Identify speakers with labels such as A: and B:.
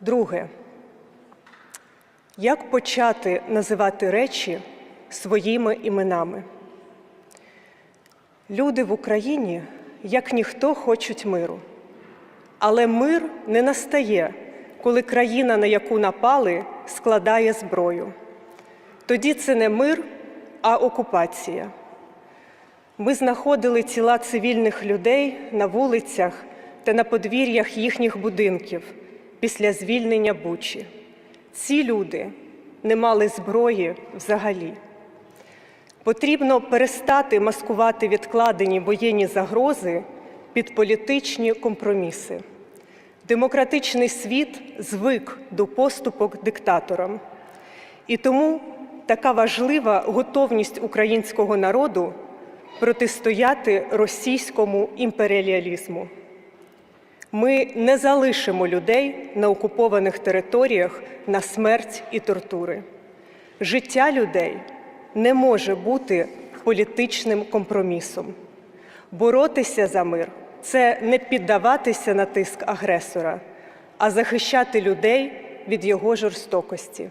A: Друге. Як почати називати речі своїми іменами? Люди в Україні, як ніхто, хочуть миру. Але мир не настає, коли країна, на яку напали, складає зброю. Тоді це не мир, а окупація. Ми знаходили тіла цивільних людей на вулицях та на подвір'ях їхніх будинків після звільнення Бучі. Ці люди не мали зброї взагалі. Потрібно перестати маскувати відкладені воєнні загрози під політичні компроміси. Демократичний світ звик до поступок диктаторам. І тому така важлива готовність українського народу протистояти російському імперіалізму. Ми не залишимо людей на окупованих територіях на смерть і тортури. Життя людей не може бути політичним компромісом. Боротися за мир це не піддаватися на тиск агресора, а захищати людей від його жорстокості.